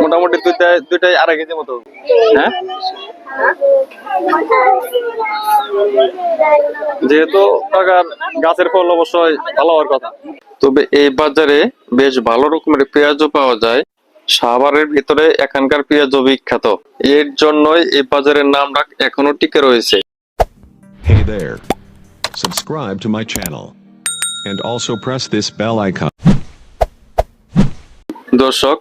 মোটামুটি দুইটাই দুইটাই আড়াই কেজি মতো হ্যাঁ যেহেতু টাকার গাছের ফল অবশ্যই ভালো হওয়ার কথা তবে এই বাজারে বেশ ভালো রকমের পেঁয়াজও পাওয়া যায় সাভারের ভিতরে এখানকার পেঁয়াজও বিখ্যাত এর জন্যই এই বাজারের নাম ডাক এখনও টিকে রয়েছে Hey there. Subscribe to my channel. And also press this bell icon. দর্শক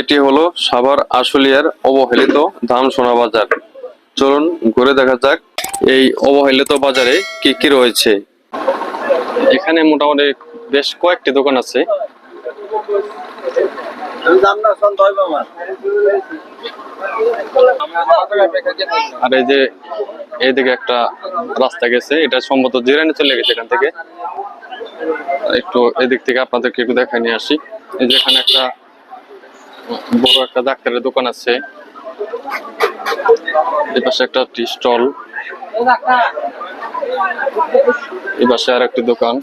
এটি হলো সাভার আশুলিয়ার অবহেলিত ধাম সোনা বাজার। চলুন ঘুরে দেখা যাক এই অবহেলিত বাজারে কি কি রয়েছে। এখানে মোটামুটি বেশ কয়েকটি দোকান আছে। আর এই যে এইদিকে একটা রাস্তা গেছে, এটা সম্ভবত জিরানি চলে গেছে এখান থেকে। একটু এদিক থেকে আপনাদেরকে একটু দেখাই নিয়ে আসি। এই যে এখানে একটা বড় একটা ডাক্তারের দোকান আছে। এই পাশে একটা টি স্টল। এই পাশে আর একটি দোকান।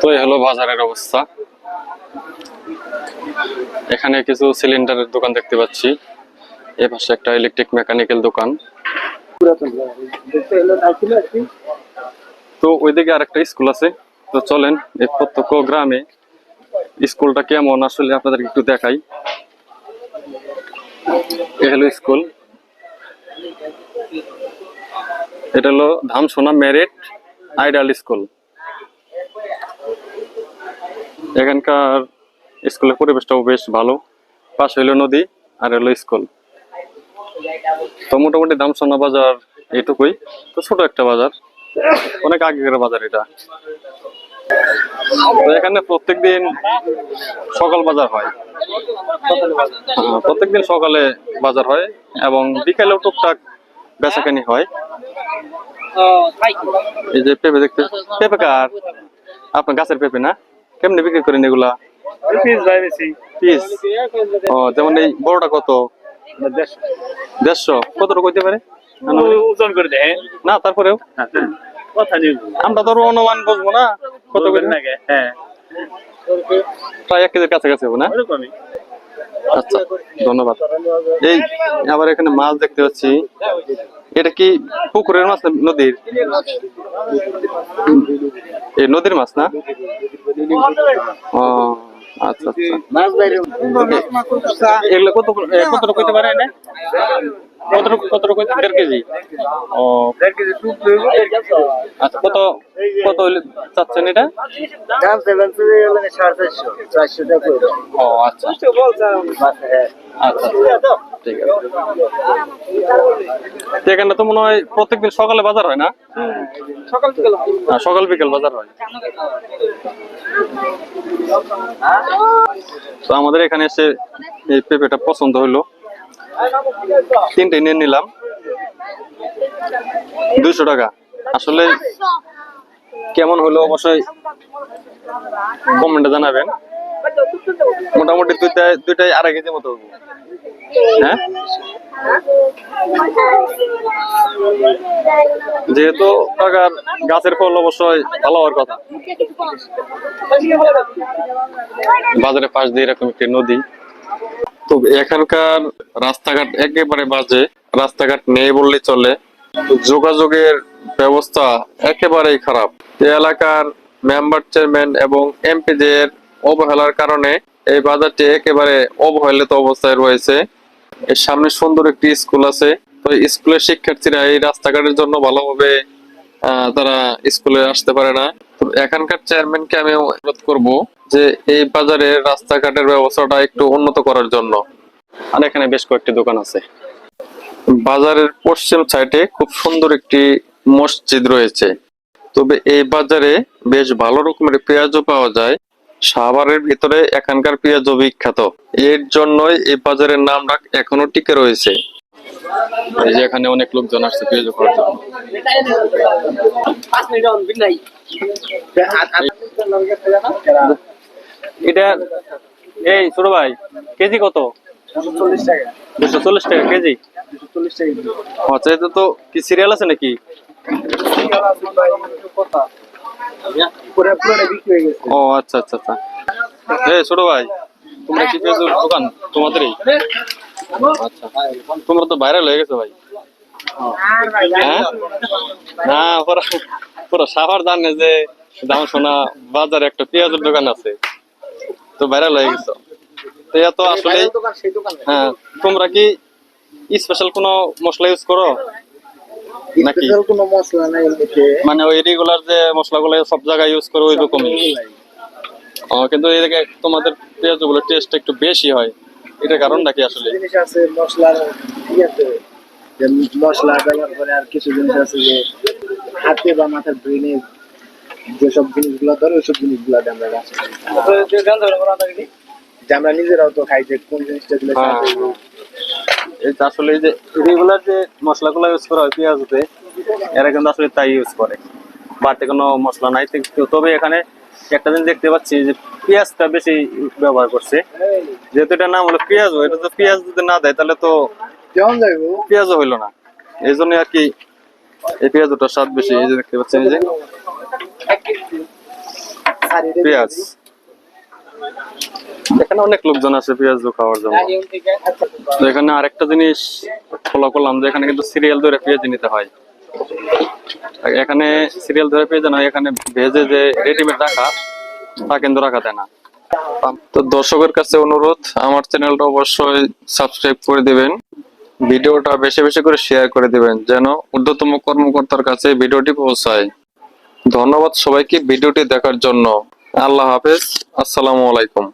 তো এই হলো বাজারের অবস্থা। এখানে কিছু সিলিন্ডারের দোকান দেখতে পাচ্ছি। এ পাশে একটা ইলেকট্রিক মেকানিক্যাল দোকান। তো ওইদিকে আরেকটা স্কুল আছে। তো চলেন, এই প্রত্যক্ষ গ্রামে স্কুলটা কেমন আসলে আপনাদেরকে একটু দেখাই। এ হলো স্কুল। এটা হলো ধামসোনা মেরিট আইডাল স্কুল। এখানকার স্কুলের পরিবেশটাও বেশ ভালো। পাশে হলো নদী, আর হলো স্কুল। তো মোটামুটি দামসোনা বাজার এইটুকুই। তো ছোট একটা বাজার। অনেক আগেকার বাজার এটা। এখানে প্রত্যেকদিন সকাল বাজার হয়। হ্যাঁ, প্রত্যেকদিন সকালে বাজার হয় এবং বিকালেও টুকটাক বেচাকেনি হয়। এই যে পেঁপে দেখতে পেঁপে কার? আপনার গাছের পেঁপে না? কেমনি বিক্রি করেন এগুলা? পিস ও যেমন এই বড়টা কত? দেড়শো। কত টাকা হইতে পারে? ওজন করে দেয় না তারপরেও? কথা নিয়ে আমরা তো অনুমান বুঝব না কত করে? নাকি হ্যাঁ। প্রায় এক কেজির কাছাকাছি হবে না? আচ্ছা ধন্যবাদ। এই আবার এখানে মাছ দেখতে পাচ্ছি। এটা কি পুকুরের মাছ না নদীর? এই নদীর মাছ না? ও আচ্ছা আচ্ছা। এগুলো কত কত কইতে পারে না কত কত দেড় কেজি? ও। আচ্ছা কত কত হইলে চাচ্ছেন এটা? দাম সাড়ে চারশো চারশো টাকা ও আচ্ছা। হ্যাঁ। আচ্ছা ঠিক আছে। তো এখানে তো মনে হয় প্রত্যেকদিন সকালে বাজার হয় না? সকাল হ্যাঁ, সকাল বিকেল বাজার হয়। তো আমাদের এখানে এসে এই পেঁপেটা পছন্দ হলো। তিনটে নিয়ে নিলাম। দুইশো টাকা। আসলে কেমন হলো অবশ্যই কমেন্টে জানাবেন। মোটামুটি দুইটাই দুইটাই আড়াই কেজি মতো হ্যাঁ? যেহেতু টাকার গাছের ফল অবশ্যই ভালো হওয়ার কথা। বাজারের পাশ দিয়ে এরকম একটি নদী। তো এখানকার রাস্তাঘাট একেবারে বাজে, রাস্তাঘাট নেই বললে চলে। যোগাযোগের ব্যবস্থা একেবারেই খারাপ। এলাকার মেম্বার চেয়ারম্যান এবং এমপিদের অবহেলার কারণে এই বাজারটি একেবারে অবহেলিত অবস্থায় রয়েছে। এর সামনে সুন্দর একটি স্কুল আছে। তো স্কুলের শিক্ষার্থীরা এই রাস্তাঘাটের জন্য ভালোভাবে তারা স্কুলে আসতে পারে না। এখানকার চেয়ারম্যানকে আমি অনুরোধ করব যে এই বাজারে রাস্তাঘাটের ব্যবস্থাটা একটু উন্নত করার জন্য। আর এখানে বেশ কয়েকটি দোকান আছে। বাজারের পশ্চিম সাইডে খুব সুন্দর একটি মসজিদ রয়েছে। তবে এই বাজারে বেশ ভালো রকমের পেঁয়াজও পাওয়া যায়। সাভারের ভিতরে এখানকার পেঁয়াজও বিখ্যাত। এর জন্যই এই বাজারের নাম ডাক এখনও টিকে রয়েছে। এই যে এখানে অনেক লোকজন আসছে পেঁয়াজ খাওয়ার জন্য। পাঁচ মিনিট এটা এই ছোট ভাই কেজি কত? দুশো চল্লিশ টাকা। কেজি? আচ্ছা এটা তো কি সিরিয়াল আছে নাকি? হয়ে? ও আচ্ছা আচ্ছা আচ্ছা। এই ছোট ভাই তোমরা কি পেঁয়াজের দোকান তোমাদেরই? আচ্ছা তোমরা তো ভাইরাল হয়ে গেছো ভাই। হ্যাঁ? না পুরো পুরো সাভার জানে যে দাম শোনা বাজারে একটা পেঁয়াজের দোকান আছে। তো ভাইরাল হয়ে গেছো। তো এত আসলে হ্যাঁ তোমরা কি স্পেশাল কোনো মশলা ইউজ করো? নাকি? কোনো মশলা নাই মানে ওই রেগুলার যে মশলাগুলো সব জায়গায় ইউজ করো ওই রকমই? ও, কিন্তু এদিকে তোমাদের পেঁয়াজগুলো টেস্ট একটু বেশি হয়। এটা কারণটা কি আসলে? জিনিস আছে মশলার মশলা ব্যবহার করে আর কিছু জিনিস আছে যে হাতে বা মাথার ব্রেনে যেসব জিনিসগুলো ধরে ওইসব জিনিসগুলো দিয়ে আমরা যে আমরা নিজেরাও তো খাই যে কোন জিনিসটা দিলে হ্যাঁ। এই আসলে যে রেগুলার যে মশলাগুলো ইউজ করা হয় পেঁয়াজতে এরা কিন্তু আসলে তাই ইউজ করে। বাড়তি কোনো মশলা নাই তবে এখানে একটা জিনিস দেখতে পাচ্ছি যে পেঁয়াজটা বেশি ব্যবহার করছে। যেহেতু এটা নাম হলো পেঁয়াজ এটা তো পেঁয়াজ যদি না দেয় তাহলে তো পেঁয়াজও হইল না। এই জন্য আর কি এই পেঁয়াজটার স্বাদ বেশি এই যে দেখতে পাচ্ছেন এই যে। পেঁয়াজ। এখানে অনেক লোকজন আছে পেঁয়াজ খাওয়ার জন্য। এখানে আরেকটা জিনিস ফলো করলাম যে এখানে কিন্তু সিরিয়াল ধরে পেঁয়াজ নিতে হয়। এখানে সিরিয়াল ধরে পেঁয়াজ নয় এখানে ভেজে যে রেডিমেড রাখা, তা কিন্তু রাখা দেয় না। তো দর্শকের কাছে অনুরোধ, আমার চ্যানেলটা অবশ্যই সাবস্ক্রাইব করে দিবেন। ভিডিওটা বেশি বেশি করে শেয়ার করে দিবেন, যেন ঊর্ধ্বতম কর্মকর্তার কাছে ভিডিওটি পৌঁছায়। ধন্যবাদ সবাইকে ভিডিওটি দেখার জন্য। আল্লাহ হাফেজ। আসসালামু আলাইকুম।